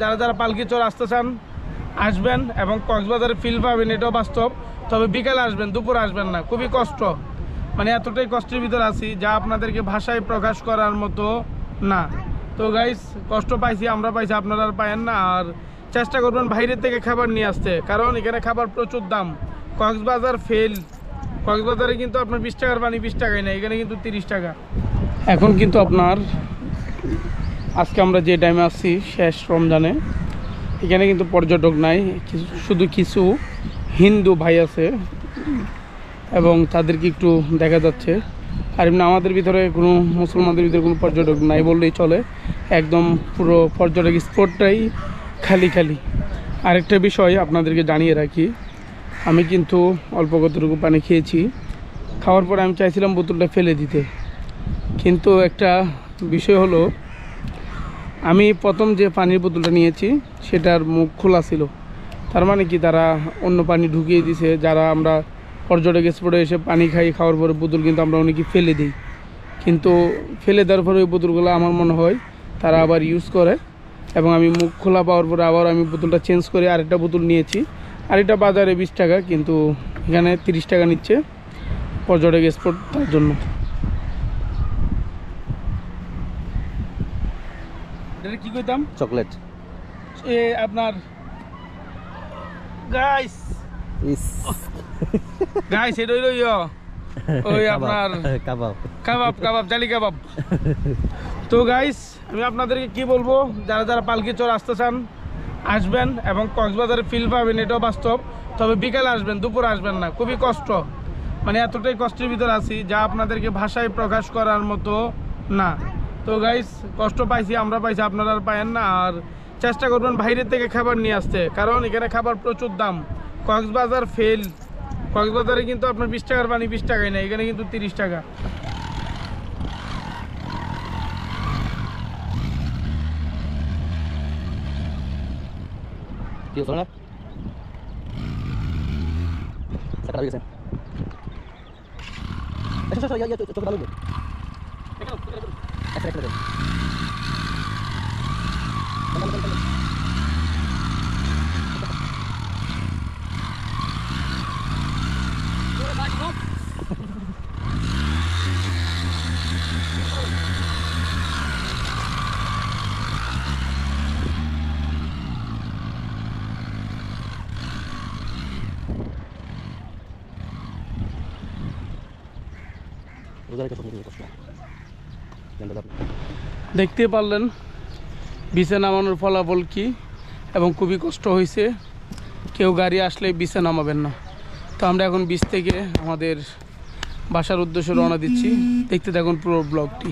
যারা যারা পালকি চর আসতে চান, আসবেন এবং কক্সবাজারে ফিল পাবেন, এটাও বাস্তব। তবে বিকালে আসবেন, দুপুরে আসবেন না, খুবই কষ্ট। মানে এতটাই কষ্টের ভিতর আছি, যা আপনাদেরকে ভাষায় প্রকাশ করার মতো না। তো গাইস কষ্ট পাইছি, আমরা পাইছি, আপনারা আর পায়েন না। আর চেষ্টা করবেন বাইরের থেকে খাবার নিয়ে আসতে, কারণ এখানে খাবার প্রচুর দাম। কক্সবাজার ফেল কক্সবাজারে কিন্তু আপনার বিশ টাকার পানি, বিশ টাকায় না এখানে কিন্তু তিরিশ টাকা। এখন কিন্তু আপনার আজকে আমরা যে টাইমে আসছি শেষ রমজানে, এখানে কিন্তু পর্যটক নাই শুধু কিছু হিন্দু ভাই আছে, এবং তাদেরকে একটু দেখা যাচ্ছে। আর এমনি আমাদের ভিতরে কোনো মুসলমানদের ভিতরে কোনো পর্যটক নাই বললেই চলে, একদম পুরো পর্যটক স্পটটাই খালি খালি। আরেকটা বিষয় আপনাদেরকে জানিয়ে রাখি, আমি কিন্তু অল্প কতটুকু পানি খেয়েছি, খাওয়ার পরে আমি চাইছিলাম বোতলটা ফেলে দিতে। কিন্তু একটা বিষয় হলো আমি প্রথম যে পানির বোতলটা নিয়েছি, সেটার মুখ খোলা ছিল। তার মানে কি, তারা অন্য পানি ঢুকিয়ে দিছে, যারা আমরা পর্যটক স্পটে এসে পানি খাই, খাওয়ার পরে বোতল কিন্তু আমরা অনেকে ফেলে দিই। কিন্তু ফেলে দেওয়ার পরে ওই বোতলগুলো আমার মনে হয় তারা আবার ইউজ করে। এবং আমি মুখ খোলা পাওয়ার পরে আবার আমি বোতলটা চেঞ্জ করে আরেকটা বোতল নিয়েছি। আরেকটা বাজারে বিশ টাকা, কিন্তু এখানে তিরিশ টাকা নিচ্ছে পর্যটক স্পট তার জন্য। এটা কি কইতাম? চকলেট। এ আপনার গাইস। ইস। গাইস এটা হইল ইয়ো। ওই আপনার কাবাব। কাবাব কাবাব জালি কাবাব। তো গাইস আমি আপনাদেরকে কি বলব যারা যারা পালকি চর আসতে চান আসবেন এবং কক্সবাজারে ফিল পাবেন এটাও বাস্তব। তবে বিকালে আসবেন দুপুরে আসবেন না খুবই কষ্ট। মানে এতটাই কষ্টের ভিতর আছি যা আপনাদেরকে ভাষায় প্রকাশ করার মতো না। তো গাইস কষ্ট পাইছি আমরা পাইছি আপনারা আর পায়েন না আর চেষ্টা করবেন বাইরের থেকে খাবার নিয়ে আসতে কারণ এখানে খাবার প্রচুর দাম কক্সবাজার ফেল কক্সবাজারে কিন্তু আপনার বিশ টাকার পানি বিশ টাকায় না এখানে কিন্তু তিরিশ টাকা Extract na dun. Udah kita sembunyi kosnya. দেখতে পারলেন বিছে নামানোর ফলাফল কি এবং খুবই কষ্ট হয়েছে। কেউ গাড়ি আসলে বিছে নামাবেন না। তো আমরা এখন বিচ থেকে আমাদের বাসার উদ্দেশ্যে রওনা দিচ্ছি। দেখতে দেখুন পুরো ব্লগটি।